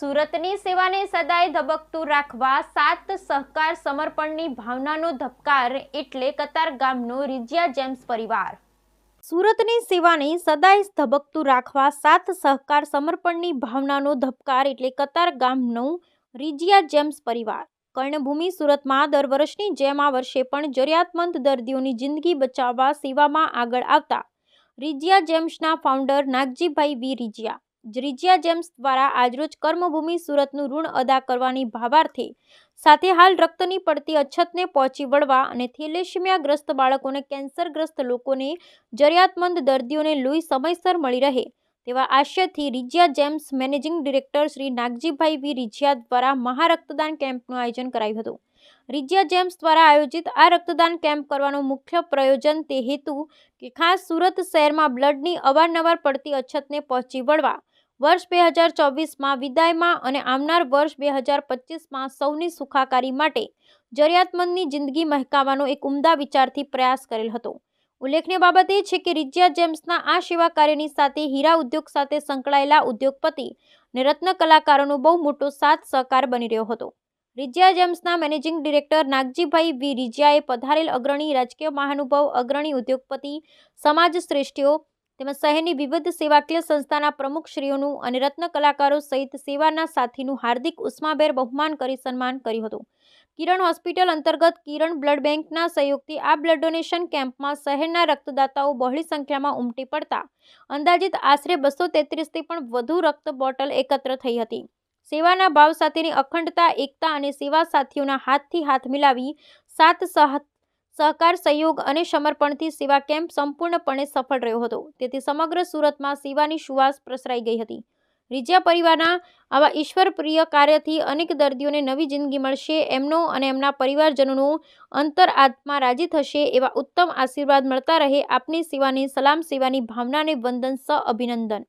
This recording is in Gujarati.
સુરતની સેવાને સદાય ધબકતું રાખવા સાત સહકાર સમર્પણની ભાવનાનો ધબકાર એટલે કતાર ગામનો રિજિયા જેમ્સ પરિવાર. સુરતની સેવાને સદાય ધબકતું રાખવા સાત સહકાર સમર્પણની ભાવનાનો ધબકાર એટલે કતાર ગામનો રિજિયા જેમ્સ પરિવાર. કર્ણભૂમિ સુરતમાં દર વર્ષની જેમ આ વર્ષે પણ જરૂરિયાતમંદ દર્દીઓની જિંદગી બચાવવા સેવામાં આગળ આવતા રિજિયા જેમ્સના ફાઉન્ડર નાગજીભાઈ વી રિજિયા. રિજિયા જેમ્સ દ્વારા આજરોજ કર્મભૂમિ સુરતનું ઋણ અદા કરવાની ભાવાર્થે સાથે હાલ રક્તની પડતી અછતને પહોંચી વળવા અને થેલેશિમિયાગ્રસ્ત બાળકોને કેન્સરગ્રસ્ત લોકોને જરૂરિયાતમંદ દર્દીઓને લોહી સમયસર મળી રહે તેવા આશયથી Rijiya gems managing director Shri Nagjibhai V. Rijiya દ્વારા મહારક્તદાન કેમ્પનું આયોજન કરાયું હતું. રિજિયા જેમ્સ દ્વારા આયોજિત આ રક્તદાન કેમ્પ કરવાનું મુખ્ય પ્રયોજન તે હેતુ કે ખાસ સુરત શહેરમાં બ્લડની અવારનવાર પડતી અછતને પહોંચી વળવા વર્ષ બે હજાર ચોવીસમાં વિદાયમાં અને આવનાર વર્ષ બે હજાર પચીસમાં સૌની સુખાકારી માટે જરૂરિયાતમંદની જિંદગી મહેકાવવાનો એક ઉમદા વિચારથી પ્રયાસ કરેલ હતો. ઉલ્લેખનીય બાબત એ છે કે રિજિયા જેમ્સના આ સેવા કાર્યની સાથે હીરા ઉદ્યોગ સાથે સંકળાયેલા ઉદ્યોગપતિ અને રત્ન કલાકારોનો બહુ મોટો સાથ સહકાર બની રહ્યો હતો. રિજિયા જેમ્સના મેનેજિંગ ડિરેક્ટર નાગજીભાઈ વી રિજિયાએ પધારેલ અગ્રણી રાજકીય મહાનુભાવ અગ્રણી ઉદ્યોગપતિ સમાજ શ્રેષ્ઠીઓ તેમજ શહેરની વિવિધ સેવાકીય સંસ્થાના પ્રમુખશ્રીઓનું અને રત્ન કલાકારો સહિત સેવાના સાથીનું હાર્દિક ઉષ્માભેર બહુમાન કરી સન્માન કર્યું હતું. કિરણ હોસ્પિટલ અંતર્ગત કિરણ બ્લડ બેંકના સહયોગથી આ બ્લડ ડોનેશન કેમ્પમાં શહેરના રક્તદાતાઓ બહોળી સંખ્યામાં ઉમટી પડતા. અંદાજિત આશરે બસો તેત્રીસથી પણ વધુ રક્ત બોટલ એકત્ર થઈ હતી. સેવાના ભાવ સાથેની અખંડતા, એકતા અને સેવા સાથીઓના હાથથી હાથ મિલાવી સાત સહકાર, સહયોગ અને સમર્પણથી સેવા કેમ્પ સંપૂર્ણપણે સફળ રહ્યો હતો. તેથી સમગ્ર સુરતમાં સેવાની સુવાસ પ્રસરાઈ ગઈ હતી. રિજિયા પરિવારના આવા ઈશ્વરપ્રિય કાર્યથી અનેક દર્દીઓને નવી જિંદગી મળશે એમનો અને એમના પરિવારજનોનો અંતર આત્મા રાજી થશે એવા ઉત્તમ આશીર્વાદ મળતા રહે આપની સેવાની, સલામ સેવાની ભાવનાને વંદન સ અભિનંદન